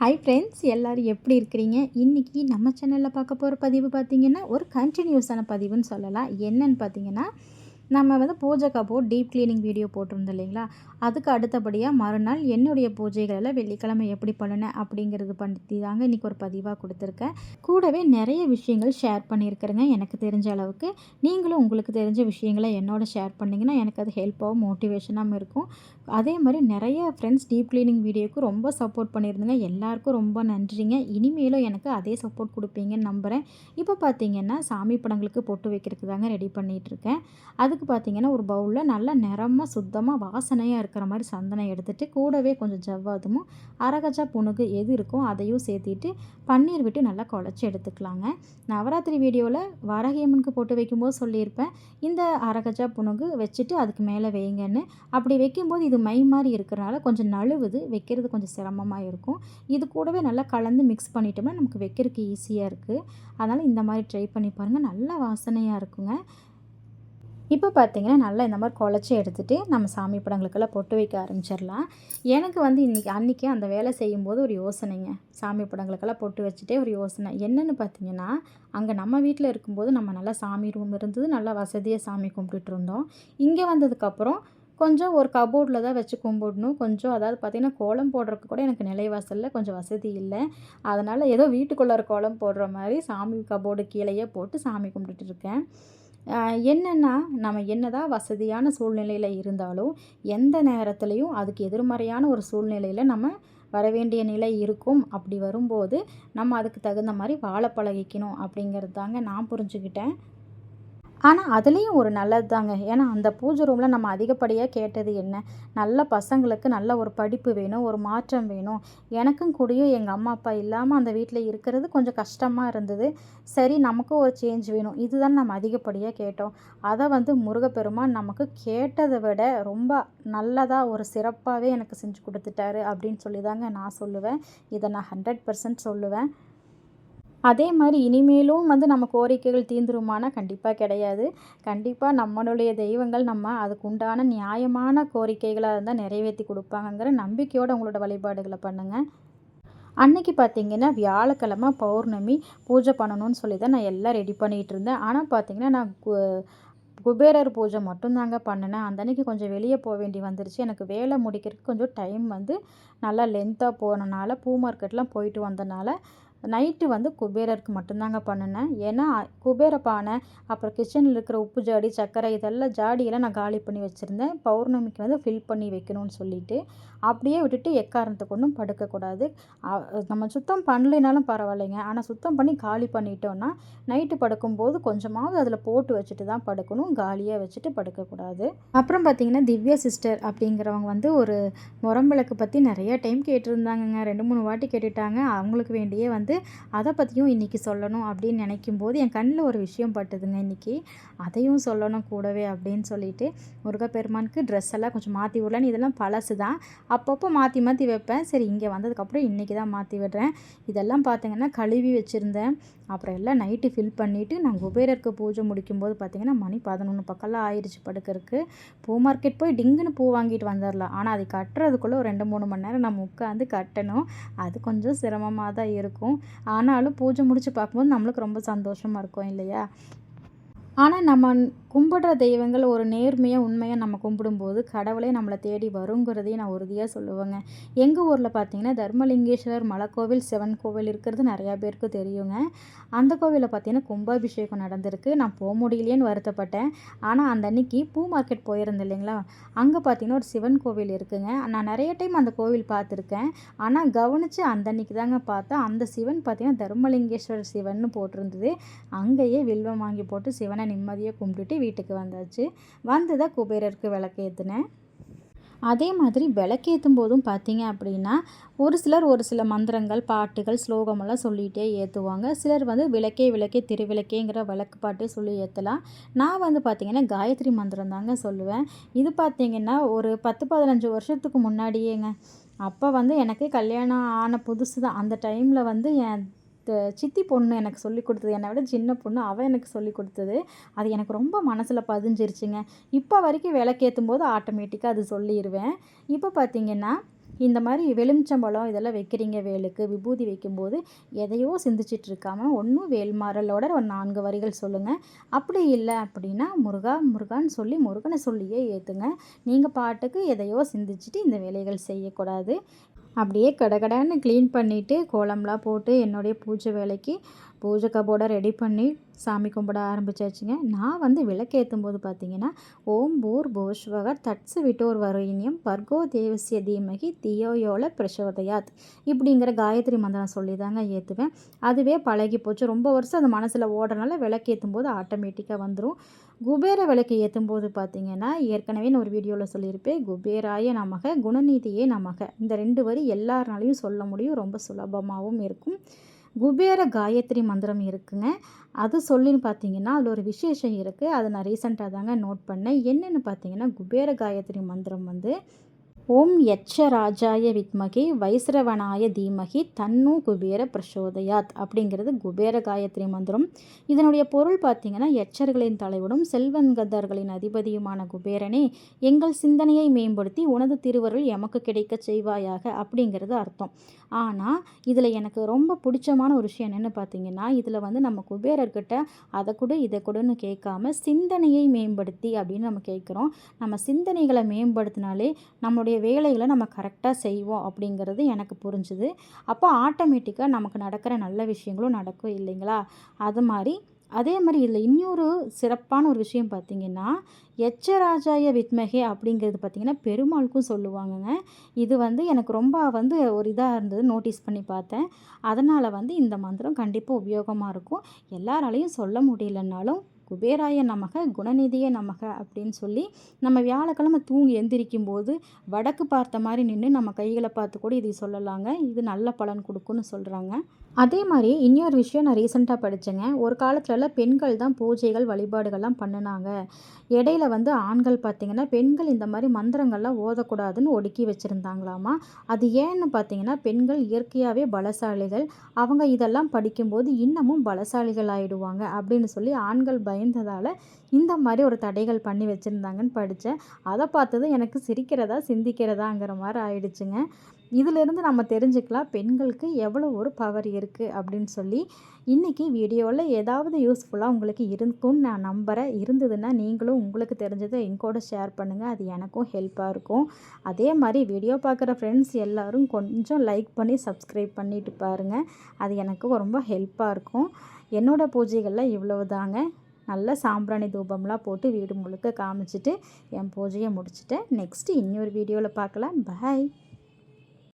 Hi friends எல்லோரும் எப்படி இருக்கிறீங்க? இன்றைக்கி நம்ம சேனலில் பார்க்க போகிற பதிவு பார்த்திங்கன்னா ஒரு கண்டினியூஸான பதிவுன்னு சொல்லலாம். என்னன்னு பார்த்தீங்கன்னா நம்ம வந்து பூஜை கபோர்ட் டீப் க்ளீனிங் வீடியோ போட்டிருந்தோம் இல்லைங்களா? அதுக்கு அடுத்தபடியாக மறுநாள் என்னுடைய பூஜைகளில் வெள்ளிக்கிழமை எப்படி பண்ணினேன் அப்படிங்கிறது பண்ணி தாங்க இன்றைக்கி ஒரு பதிவாக கொடுத்துருக்கேன். கூடவே நிறைய விஷயங்கள் ஷேர் பண்ணியிருக்கிறேங்க எனக்கு தெரிஞ்ச அளவுக்கு. நீங்களும் உங்களுக்கு தெரிஞ்ச விஷயங்களை என்னோட ஷேர் பண்ணிங்கன்னா எனக்கு அது ஹெல்ப்பாகவும் மோட்டிவேஷனாகவும் இருக்கும். அதே மாதிரி நிறைய ஃப்ரெண்ட்ஸ் டீப் க்ளீனிங் வீடியோக்கு ரொம்ப சப்போர்ட் பண்ணியிருந்தேங்க. எல்லாருக்கும் ரொம்ப நன்றிங்க. இனிமேலும் எனக்கு அதே சப்போர்ட் கொடுப்பீங்கன்னு நம்புகிறேன் இப்போ பார்த்தீங்கன்னா சாமி படங்களுக்கு பொட்டு வைக்கிறதுக்கு தாங்க ரெடி பண்ணிகிட்ருக்கேன் அதுக்கு பார்த்திங்கன்னா ஒரு பவுலில் நல்லா நிறமாக சுத்தமாக வாசனையாக இருக்கிற மாதிரி சந்தனை எடுத்துகிட்டு கூடவே கொஞ்சம் ஜவ்வாதுமும் அரகஜா புணுகு எது இருக்கோ அதையும் சேர்த்திட்டு பன்னீர் விட்டு நல்லா குழச்சி எடுத்துக்கலாங்க. நவராத்திரி வீடியோவில் வரகேமனுக்கு போட்டு வைக்கும்போது சொல்லியிருப்பேன் இந்த அரகஜா புணுகு வச்சுட்டு அதுக்கு மேலே வைங்கன்னு. அப்படி வைக்கும்போது இது மை மாதிரி இருக்கிறனால கொஞ்சம் நழுவுது வைக்கிறது கொஞ்சம் சிரமமாக இருக்கும். இது கூடவே நல்லா கலந்து மிக்ஸ் பண்ணிட்டோம்னா நமக்கு வைக்கிறதுக்கு ஈஸியாக இருக்குது அதனால் இந்த மாதிரி ட்ரை பண்ணி பாருங்கள் நல்லா வாசனையாக இருக்குங்க. இப்போ பார்த்தீங்கன்னா நல்லா இந்த மாதிரி குழச்சி எடுத்துகிட்டு நம்ம சாமி படங்களுக்கெல்லாம் பொட்டு வைக்க ஆரம்பிச்சிடலாம். எனக்கு வந்து இன்றைக்கி அன்றைக்கி அந்த வேலை செய்யும்போது ஒரு யோசனைங்க. சாமி படங்களுக்கெல்லாம் பொட்டு வச்சுட்டே ஒரு யோசனை. என்னென்னு பார்த்தீங்கன்னா அங்கே நம்ம வீட்டில் இருக்கும்போது நம்ம நல்லா சாமி ரூம் இருந்தது நல்லா வசதியாக சாமி கும்பிட்டுட்டு இருந்தோம். இங்கே வந்ததுக்கப்புறம் கொஞ்சம் ஒரு கபோர்டில் தான் வச்சு கும்பிடணும். கொஞ்சம் அதாவது பார்த்திங்கன்னா கோலம் போடுறதுக்கு கூட எனக்கு நிலைவாசலில் கொஞ்சம் வசதி இல்லை. அதனால் ஏதோ வீட்டுக்குள்ளார கோலம் போடுற மாதிரி சாமி கபோர்டு கீழேயே போட்டு சாமி கும்பிட்டுட்டு இருக்கேன். என்னென்னா நம்ம என்னதான் வசதியான சூழ்நிலையில் இருந்தாலும் எந்த நேரத்துலையும் அதுக்கு எதிர்மறையான ஒரு சூழ்நிலையில் நம்ம வர வேண்டிய நிலை இருக்கும். அப்படி வரும்போது நம்ம அதுக்கு தகுந்த மாதிரி வாழ பழகிக்கணும் அப்படிங்கிறது தாங்க நான் புரிஞ்சுக்கிட்டேன். ஆனால் அதுலேயும் ஒரு நல்லது தாங்க ஏன்னா அந்த பூஜை ரூமில் நம்ம அதிகப்படியாக கேட்டது என்ன? நல்ல பசங்களுக்கு நல்ல ஒரு படிப்பு வேணும் ஒரு மாற்றம் வேணும். எனக்கும் கூடயும் எங்கள் அம்மா அப்பா இல்லாமல் அந்த வீட்டில் இருக்கிறது கொஞ்சம் கஷ்டமாக இருந்தது. சரி நமக்கும் ஒரு சேஞ்ச் வேணும். இதுதான் நம்ம அதிகப்படியாக கேட்டோம். அதை வந்து முருகப்பெருமான் நமக்கு கேட்டதை விட ரொம்ப நல்லதாக ஒரு சிறப்பாகவே எனக்கு செஞ்சு கொடுத்துட்டாரு அப்படின்னு சொல்லி தாங்க நான் சொல்லுவேன். இதை நான் ஹண்ட்ரட் பர்சன்ட் சொல்லுவேன். அதே மாதிரி இனிமேலும் வந்து நம்ம கோரிக்கைகள் தீந்துருமானா கண்டிப்பாக கிடையாது. கண்டிப்பாக நம்மளுடைய தெய்வங்கள் நம்ம அதுக்கு உண்டான நியாயமான கோரிக்கைகளாக இருந்தால் நிறைவேற்றி கொடுப்பாங்கங்கிற நம்பிக்கையோடு உங்களோட வழிபாடுகளை பண்ணுங்கள் அன்னைக்கு பார்த்தீங்கன்னா வியாழக்கிழமை பௌர்ணமி பூஜை பண்ணணும்னு சொல்லி தான் நான் எல்லாம் ரெடி பண்ணிகிட்டு இருந்தேன். ஆனால் பார்த்தீங்கன்னா நான் குபேரர் பூஜை மட்டும்தாங்க பண்ணினேன். அந்த அன்றைக்கி கொஞ்சம் வெளியே போக வேண்டி வந்துருச்சு. எனக்கு வேலை முடிக்கிறதுக்கு கொஞ்சம் டைம் வந்து நல்லா லென்த்தாக போனனால பூ மார்க்கெட்லாம் போயிட்டு வந்தனால நைட்டு வந்து குபேரருக்கு மட்டும்தாங்க பண்ணினேன். ஏன்னா குபேர பானை அப்புறம் கிச்சனில் இருக்கிற உப்பு ஜாடி சர்க்கரை இதெல்லாம் ஜாடியெல்லாம் நான் காலி பண்ணி வச்சுருந்தேன். பௌர்ணமிக்கு வந்து ஃபில் பண்ணி வைக்கணும்னு சொல்லிட்டு. அப்படியே விட்டுட்டு எக்காரணத்தை கொண்டும் படுக்கக்கூடாது. நம்ம சுத்தம் பண்ணலைனாலும் பரவாயில்லைங்க. ஆனால் சுத்தம் பண்ணி காலி பண்ணிட்டோன்னா நைட்டு படுக்கும்போது கொஞ்சமாவது அதில் போட்டு வச்சுட்டு தான் படுக்கணும். காலியாக வச்சுட்டு படுக்கக்கூடாது. அப்புறம் பார்த்திங்கன்னா திவ்யா சிஸ்டர் அப்படிங்கிறவங்க வந்து ஒரு முரம்பிளக்கு பற்றி நிறைய டைம் கேட்டிருந்தாங்கங்க. ரெண்டு மூணு வாட்டி கேட்டுட்டாங்க. அவங்களுக்கு வேண்டியே வந்து அதை பற்றியும் இன்றைக்கி சொல்லணும் அப்படின்னு நினைக்கும் போது என் கண்ணில் ஒரு விஷயம் பட்டுதுங்க இன்றைக்கி அதையும் சொல்லணும் கூடவே அப்படின்னு சொல்லிட்டு முருகப்பெருமானுக்கு ட்ரெஸ் எல்லாம் கொஞ்சம் மாற்றி விடலான்னு இதெல்லாம் பழசு தான். அப்பப்போ மாற்றி மாற்றி வைப்பேன். சரி இங்கே வந்ததுக்கப்புறம் இன்றைக்கி தான் மாற்றி விடுறேன். இதெல்லாம் பார்த்தீங்கன்னா கழுவி வச்சுருந்தேன். அப்புறம் எல்லாம் நைட்டு ஃபில் பண்ணிவிட்டு நான் குபேரருக்கு பூஜை முடிக்கும்போது பார்த்திங்கன்னா மணி பதினொன்று பக்கம்லாம் ஆயிடுச்சு படுக்கிறதுக்கு. பூ மார்க்கெட் போய் டிங்குன்னு பூ வாங்கிட்டு வந்துடலாம் ஆனால் அது கட்டுறதுக்குள்ளே ஒரு ரெண்டு மூணு மணி நேரம் நம்ம உட்காந்து கட்டணும். அது கொஞ்சம் சிரமமாக தான் இருக்கும். ஆனாலும் பூஜை முடித்து பார்க்கும்போது நம்மளுக்கு ரொம்ப சந்தோஷமாக இருக்கும் இல்லையா? ஆனால் நம்ம கும்பிடுற தெய்வங்கள் ஒரு நேர்மையாக உண்மையாக நம்ம கும்பிடும்போது கடவுளே நம்மளை தேடி வருங்கிறதையும் நான் உறுதியாக சொல்லுவேங்க. எங்கள் ஊரில் பார்த்தீங்கன்னா தர்மலிங்கேஸ்வரர் மலைக்கோவில் சிவன் கோவில் இருக்கிறது நிறையா பேருக்கு தெரியுங்க. அந்த கோவிலில் பார்த்தீங்கன்னா கும்பாபிஷேகம் நடந்திருக்கு. நான் போக முடியலையேன்னு வருத்தப்பட்டேன். ஆனால் அந்த அன்னைக்கு பூ மார்க்கெட் போயிருந்தேன் இல்லைங்களா? அங்கே பார்த்தீங்கன்னா ஒரு சிவன் கோவில் இருக்குங்க. நான் நிறைய டைம் அந்த கோவில் பார்த்துருக்கேன் ஆனால் கவனித்து அந்த அன்னைக்கு தாங்க பார்த்தா அந்த சிவன் பார்த்தீங்கன்னா தர்மலிங்கேஸ்வரர் சிவன் போட்டிருந்தது. அங்கேயே வில்வம் வாங்கி போட்டு சிவனை நிம்மதியாக கும்பிட்டுட்டு வீட்டுக்கு வந்தாச்சு. வந்து தான் குபேரருக்கு விளக்கு ஏற்றுனேன் அதே மாதிரி விளக்கேற்றும் போதும் பார்த்தீங்க அப்படின்னா ஒரு சிலர் ஒரு சில மந்திரங்கள் பாட்டுகள் ஸ்லோகமெல்லாம் சொல்லிகிட்டே ஏற்றுவாங்க சிலர் வந்து விளக்கே விளக்கே திருவிளக்கேங்கிற விளக்கு பாட்டே சொல்லி ஏற்றலாம் நான் வந்து பார்த்திங்கன்னா காயத்ரி மந்திரம் தாங்க சொல்லுவேன். இது பார்த்திங்கன்னா ஒரு பத்து பதினஞ்சு வருஷத்துக்கு முன்னாடியேங்க. அப்போ வந்து எனக்கு கல்யாணம் ஆன புதுசு தான். அந்த டைமில் வந்து என் சித்தி பொண்ணு எனக்கு சொல்லி கொடுத்தது. என்னை விட சின்ன பொண்ணு அவள் எனக்கு சொல்லி கொடுத்தது. அது எனக்கு ரொம்ப மனசில் பதிஞ்சிருச்சுங்க. இப்போ வரைக்கும் விளக்கேற்றும் போது ஆட்டோமேட்டிக்காக அது சொல்லிடுவேன் இப்போ பார்த்திங்கன்னா இந்த மாதிரி வெளுமிச்சம்பழம் இதெல்லாம் வைக்கிறீங்க வேலுக்கு விபூதி வைக்கும்போது எதையோ சிந்திச்சிட்டு இருக்காமல் ஒன்றும் வேல்மாறலோட ஒரு நான்கு வரிகள் சொல்லுங்கள் அப்படி இல்லை அப்படின்னா முருகா முருகான்னு சொல்லி முருகனை சொல்லியே ஏற்றுங்க நீங்கள் பாட்டுக்கு எதையோ சிந்திச்சுட்டு இந்த வேலைகள் செய்யக்கூடாது. அப்படியே கடகடன்னு க்ளீன் பண்ணிவிட்டு கோலம்லாம் போட்டு என்னுடைய பூஜை வேலைக்கு பூஜை கபோர்டை ரெடி பண்ணி சாமி கும்பிட ஆரம்பிச்சாச்சுங்க. நான் வந்து விளக்கேற்றும் போது பார்த்தீங்கன்னா ஓம் பூர் போஷ்வகர் தட்சு விட்டோர் வரையினியம் பர்கோ தேவசிய தீமகி தியோயோல பிரசோதயாத் இப்படிங்கிற காயத்ரி மந்திரம் சொல்லி தாங்க ஏற்றுவேன் அதுவே பழகி போச்சு. ரொம்ப வருஷம் அது மனசில் ஓடுறனால விளக்கேற்றும் போது ஆட்டோமேட்டிக்காக வந்துடும் குபேர விளக்கு ஏற்றும் போது பார்த்தீங்கன்னா ஏற்கனவே நான் ஒரு வீடியோவில் சொல்லியிருப்பேன். குபேராய நமக குணநீதியே நமக. இந்த ரெண்டு வரி எல்லாருனாலையும் சொல்ல முடியும். ரொம்ப சுலபமாகவும் இருக்கும். குபேர காயத்ரி மந்திரம் இருக்குங்க. அது சொல்லின்னு பார்த்தீங்கன்னா அதில் ஒரு விசேஷம் இருக்குது அதை நான் ரீசெண்டாக தாங்க நோட் பண்ணேன். என்னென்னு பார்த்தீங்கன்னா குபேர காயத்ரி மந்திரம் வந்து ஓம் யட்ச ராஜாய வித்மகி வைஸ்ரவனாய தீமகி தன்னு குபேர பிரசோதயாத் அப்படிங்கிறது குபேர காயத்ரி மந்திரம். இதனுடைய பொருள் பார்த்திங்கன்னா யட்சர்களின் தலைவனும் செல்வன்கதர்களின் அதிபதியுமான குபேரனே எங்கள் சிந்தனையை மேம்படுத்தி உனது திருவருள் எமக்கு கிடைக்க செய்வாயாக அப்படிங்கிறது அர்த்தம். ஆனால் இதில் எனக்கு ரொம்ப பிடிச்சமான ஒரு விஷயம் என்னென்னு பார்த்தீங்கன்னா இதில் வந்து நம்ம குபேரர்கிட்ட அதை கொடு இதை கொடுன்னு கேட்காம சிந்தனையை மேம்படுத்தி அப்படின்னு நம்ம கேட்குறோம். நம்ம சிந்தனைகளை மேம்படுத்தினாலே நம்மளுடைய வேலைகளை நம்ம கரெக்டாக செய்வோம் அப்படிங்கிறது எனக்கு புரிஞ்சுது. அப்போ ஆட்டோமேட்டிக்காக நமக்கு நடக்கிற நல்ல விஷயங்களும் நடக்கும் இல்லைங்களா? அது மாதிரி. அதே மாதிரி இதில் இன்னொரு சிறப்பான ஒரு விஷயம் பார்த்திங்கன்னா எச்சராஜாய வித்மகே அப்படிங்கிறது பார்த்திங்கன்னா பெருமாளுக்கும் சொல்லுவாங்கங்க. இது வந்து எனக்கு ரொம்ப வந்து ஒரு இதாக இருந்தது நோட்டீஸ் பண்ணி பார்த்தேன். அதனால் வந்து இந்த மந்திரம் கண்டிப்பாக உபயோகமாக இருக்கும். எல்லாராலையும் சொல்ல முடியலன்னாலும் குபேராய நமக குணநிதிய நமக அப்படின்னு சொல்லி நம்ம வியாழக்கிழமை தூங்கி எந்திரிக்கும் போது வடக்கு பார்த்த மாதிரி நின்று நம்ம கைகளை பார்த்து கூட இதை சொல்லலாங்க. இது நல்ல பலன் கொடுக்குன்னு சொல்கிறாங்க அதே மாதிரி இன்னொரு விஷயம் நான் ரீசெண்டாக படித்தேங்க ஒரு காலத்துலலாம் பெண்கள் தான் பூஜைகள் வழிபாடுகள்லாம் பண்ணினாங்க. இடையில வந்து ஆண்கள் பார்த்திங்கன்னா பெண்கள் இந்த மாதிரி மந்திரங்கள்லாம் ஓதக்கூடாதுன்னு ஒடுக்கி வச்சுருந்தாங்களாமா? அது ஏன்னு பார்த்தீங்கன்னா பெண்கள் இயற்கையாகவே பலசாலிகள். அவங்க இதெல்லாம் படிக்கும்போது இன்னமும் பலசாலிகள் ஆகிடுவாங்க அப்படின்னு சொல்லி ஆண்கள் பயந்ததால் இந்த மாதிரி ஒரு தடைகள் பண்ணி வச்சுருந்தாங்கன்னு படித்தேன் அதை பார்த்ததும் எனக்கு சிரிக்கிறதா சிந்திக்கிறதாங்கிற மாதிரி ஆயிடுச்சுங்க. இதிலிருந்து நம்ம தெரிஞ்சுக்கலாம் பெண்களுக்கு எவ்வளோ ஒரு பவர் இருக்குது அப்படின்னு சொல்லி. இன்றைக்கி வீடியோவில் ஏதாவது யூஸ்ஃபுல்லாக உங்களுக்கு இருக்கும்னு நான் நம்புகிறேன் இருந்ததுன்னா நீங்களும் உங்களுக்கு தெரிஞ்சதை எங்கூட ஷேர் பண்ணுங்கள் அது எனக்கும் ஹெல்ப்பாக இருக்கும். அதே மாதிரி வீடியோ பார்க்குற ஃப்ரெண்ட்ஸ் எல்லோரும் கொஞ்சம் லைக் பண்ணி சப்ஸ்கிரைப் பண்ணிட்டு பாருங்கள் அது எனக்கு ரொம்ப ஹெல்ப்பாக இருக்கும். என்னோடய பூஜைகளில் இவ்வளவு தாங்க நல்ல சாம்பிராணி தூபம்லாம் போட்டு வீடு முழுக்க காமிச்சிட்டு என் பூஜையை முடிச்சுட்டேன். நெக்ஸ்ட்டு இன்னொரு வீடியோவில் பார்க்கலாம். பாய்